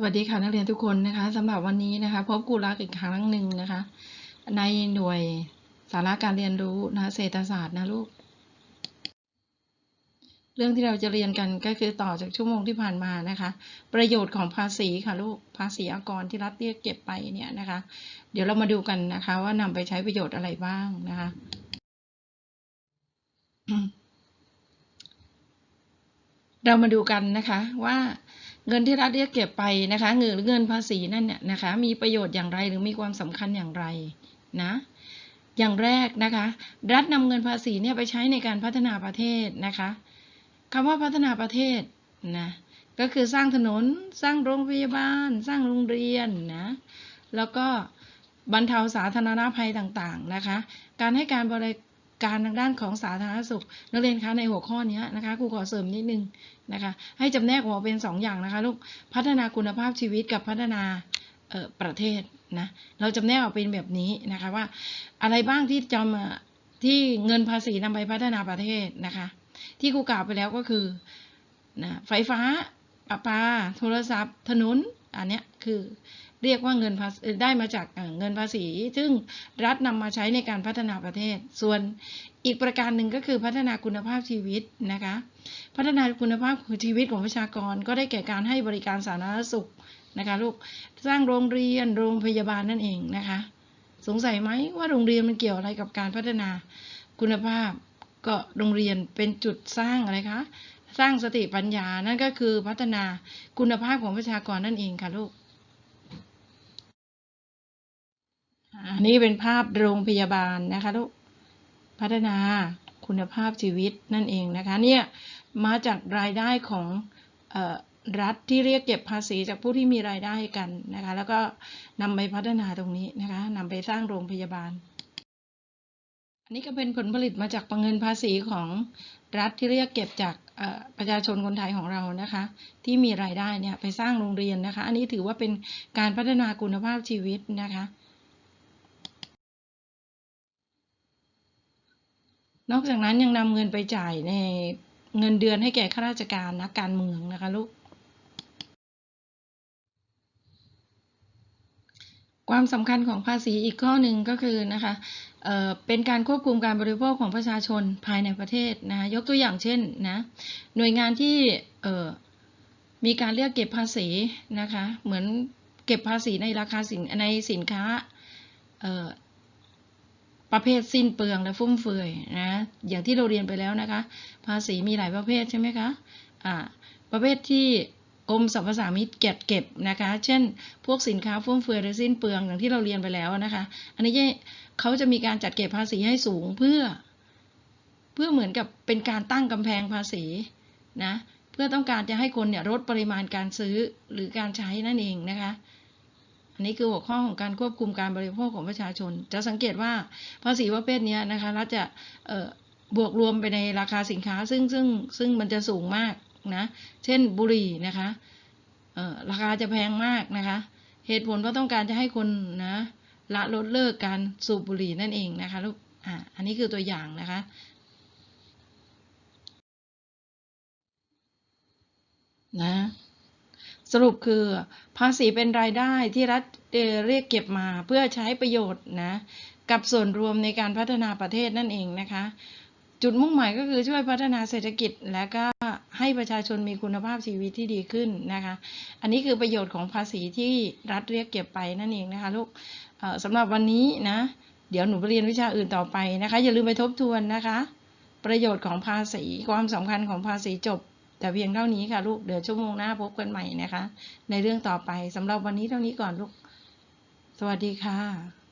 สวัสดีค่ะนักเรียนทุกคนนะคะสำหรับวันนี้นะคะ พบครูรักอีกครั้งหนึ่งนะคะ ในหน่วยสาระการเรียนรู้นะะเศรษฐศาสตร์นะลูก เรื่องที่เราจะเรียนกันก็คือต่อจากชั่วโมงที่ผ่านมานะคะ ประโยชน์ของภาษีค่ะลูกภาษีอากรที่รัฐเรียกเก็บไปเนี่ยนะคะ เดี๋ยวเรามาดูกันนะคะ ว่านำไปใช้ประโยชน์อะไรบ้างนะคะเรามาดูกันนะคะว่า เงินที่รัฐเรียกเก็บไปนะคะเงินหรือเงินภาษีนั่นเนี่ยนะคะมีประโยชน์อย่างไรหรือมีความสำคัญอย่างไรนะอย่างแรกนะคะ รัฐนำเงินภาษีเนี่ยไปใช้ในการพัฒนาประเทศนะคะคำว่าพัฒนาประเทศนะก็คือสร้างถนนสร้างโรงพยาบาล สร้างโรงเรียนนะแล้วก็บรรเทาสาธารณภัยต่างๆนะคะ การให้การบริ การทางด้านของสาธารณสุข นักเรียนคะในหัวข้อนี้นะคะครูขอเสริมนิดนึงนะคะให้จำแนกออกเป็น 2 อย่างนะคะลูกพัฒนาคุณภาพชีวิตกับพัฒนาประเทศนะเราจำแนกออกเป็นแบบนี้นะคะว่าอะไรบ้างที่จะมาที่เงินภาษีนำไปพัฒนาประเทศนะคะ ที่ครูกล่าวไปแล้วก็คือนะไฟฟ้าประปาโทรศัพท์ ถนน อันนี้คือเรียกว่าเงินภาษีได้มาจากเงินภาษี ซึ่งรัฐนำมาใช้ในการพัฒนาประเทศ ส่วนอีกประการหนึ่งก็คือพัฒนาคุณภาพชีวิตนะคะ พัฒนาคุณภาพชีวิตของประชากรก็ได้แก่การให้บริการสาธารณสุขนะคะลูกสร้างโรงเรียนโรงพยาบาลนั่นเองนะคะ สงสัยไหมว่าโรงเรียนมันเกี่ยวอะไรกับการพัฒนาคุณภาพก็โรงเรียนเป็นจุดสร้างอะไรคะ สร้างสติปัญญานั่นก็คือพัฒนาคุณภาพของประชากรนั่นเองค่ะลูกอันนี้เป็นภาพโรงพยาบาลนะคะลูกพัฒนาคุณภาพชีวิตนั่นเองนะคะเนี่ยมาจากรายได้ของรัฐที่เรียกเก็บภาษีจากผู้ที่มีรายได้กันนะคะแล้วก็นำไปพัฒนาตรงนี้นะคะนำไปสร้างโรงพยาบาล อันนี้ก็เป็นผลผลิตมาจากเงินภาษีของรัฐที่เรียกเก็บจาก ประชาชนคนไทยของเรานะคะ ที่มีรายได้เนี่ยไปสร้างโรงเรียนนะคะ อันนี้ถือว่าเป็นการพัฒนาคุณภาพชีวิตนะคะ นอกจากนั้นยังนำเงินไปจ่ายในเงินเดือนให้แก่ข้าราชการนักการเมืองนะคะลูก ความสำคัญของภาษีอีกข้อหนึ่งก็คือนะคะเเป็นการควบคุมการบริโภคของประชาชนภายในประเทศนะยกตัวอย่างเช่นนะหน่วยงานที่มีการเรียกเก็บภาษีนะคะเหมือนเก็บภาษีในราคาสินในสินค้าประเภทสิ้นเปลืองและฟุ่มเฟือยนะอย่างที่เราเรียนไปแล้วนะคะ ภาษีมีหลายประเภทใช่ไหมคะอ่าประเภทที่ กรมสรรพสามิตเก็บเก็บนะคะ เช่น พวกสินค้าฟุ่มเฟือยหรือสิ้นเปลืองอย่างที่เราเรียนไปแล้วนะคะ อันนี้เขาจะมีการจัดเก็บภาษีให้สูงเพื่อ เพื่อเหมือนกับเป็นการตั้งกำแพงภาษีนะเพื่อต้องการจะให้คนเนี่ยลดปริมาณการซื้อหรือการใช้นั่นเองนะคะ อันนี้คือหัวข้อของการควบคุมการบริโภคของประชาชน จะสังเกตว่าภาษีประเภทนี้นะคะรัฐจะบวกรวมไปในราคาสินค้าซึ่งซึ่งซึ่งมันจะสูงมาก นะ เช่นบุหรี่นะคะราคาจะแพงมากนะคะ เหตุผลเพราะต้องการจะให้คนนะละลดเลิกการสูบบุหรี่นั่นเองนะคะลูกอ่าอันนี้คือตัวอย่างนะคะ นะสรุปคือภาษีเป็นรายได้ที่รัฐเรียกเก็บมาเพื่อใช้ประโยชน์นะ กับส่วนรวมในการพัฒนาประเทศนั่นเองนะคะ จุดมุ่งหมายก็คือช่วยพัฒนาเศรษฐกิจและก็ให้ประชาชนมีคุณภาพชีวิตที่ดีขึ้นนะคะ อันนี้คือประโยชน์ของภาษีที่รัฐเรียกเก็บไปนั่นเองนะคะลูกสำหรับวันนี้นะ เดี๋ยวหนูไปเรียนวิชาอื่นต่อไปนะคะ อย่าลืมไปทบทวนนะคะ ประโยชน์ของภาษีความสำคัญของภาษีจบ แต่เพียงเท่านี้ค่ะลูกเดี๋ยวชั่วโมงหน้าพบกันใหม่นะคะ ในเรื่องต่อไปสำหรับวันนี้เท่านี้ก่อนลูก สวัสดีค่ะ